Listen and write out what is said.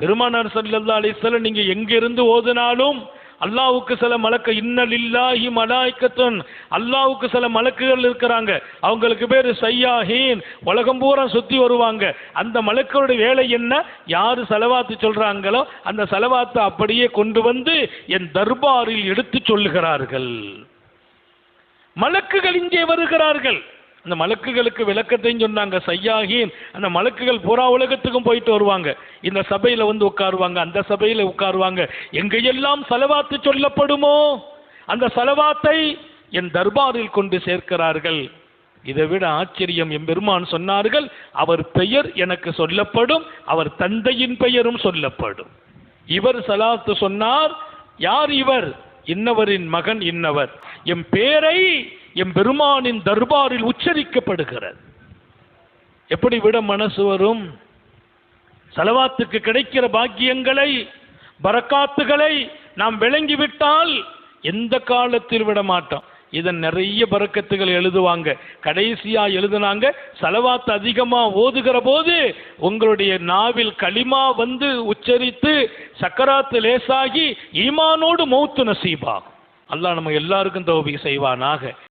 பெருமானார் சல்லல்லா அலைஹி நீங்க எங்கிருந்து ஓதினாலும் ஓதுனாலும் அல்லாஹ்வுக்கு சில மலக்க இன்னலில்லாஹி மலாய்க்கத்தன் அல்லாவுக்கு சில மலக்குகள் இருக்கிறாங்க. அவங்களுக்கு பேர் சையாஹீன் உலகம் பூரா சுத்தி வருவாங்க. அந்த மலக்களுடைய வேலை என்ன? யாரு செலவாத்து சொல்றாங்களோ அந்த செலவாத்தை அப்படியே கொண்டு வந்து என் தர்பாரில் எடுத்து சொல்லுகிறார்கள். மலக்குகள் இங்கே வருகிறார்கள். அந்த மலக்குகளுக்கு விளக்கத்தையும் சொன்னாங்க சையாகின் அந்த மலக்குகள் பூரா உலகத்துக்கும் போயிட்டு வருவாங்க. இந்த சபையில் வந்து உட்காருவாங்க அந்த சபையில் உட்காருவாங்க. எங்கெல்லாம் செலவாத்து சொல்லப்படுமோ அந்த செலவாத்தை என் தர்பாரில் கொண்டு சேர்க்கிறார்கள். இதை விட ஆச்சரியம் எம்பெருமான் சொன்னார்கள் அவர் பெயர் எனக்கு சொல்லப்படும் அவர் தந்தையின் பெயரும் சொல்லப்படும். இவர் சலாத்து சொன்னார் யார் இவர்? இன்னவரின் மகன் இன்னவர். எம் பேரை எம் பெருமானின் தர்பாரில் உச்சரிக்கப்படுகிறது. எப்படி விட மனசு வரும்? செலவாத்துக்கு கிடைக்கிற பாக்கியங்களை பரக்காத்துகளை நாம் விளங்கிவிட்டால் எந்த காலத்தில் விட மாட்டோம். இதன் நிறைய பறக்கத்துகள் எழுதுவாங்க. கடைசியா எழுதுனாங்க செலவாத்து அதிகமா ஓதுகிற போது உங்களுடைய நாவில் களிமா வந்து உச்சரித்து சக்கராத்து லேசாகி ஈமானோடு மௌத்து நசீபாகும். அல்லாஹ் நம்ம எல்லாருக்கும் தௌபி செய்வானாக.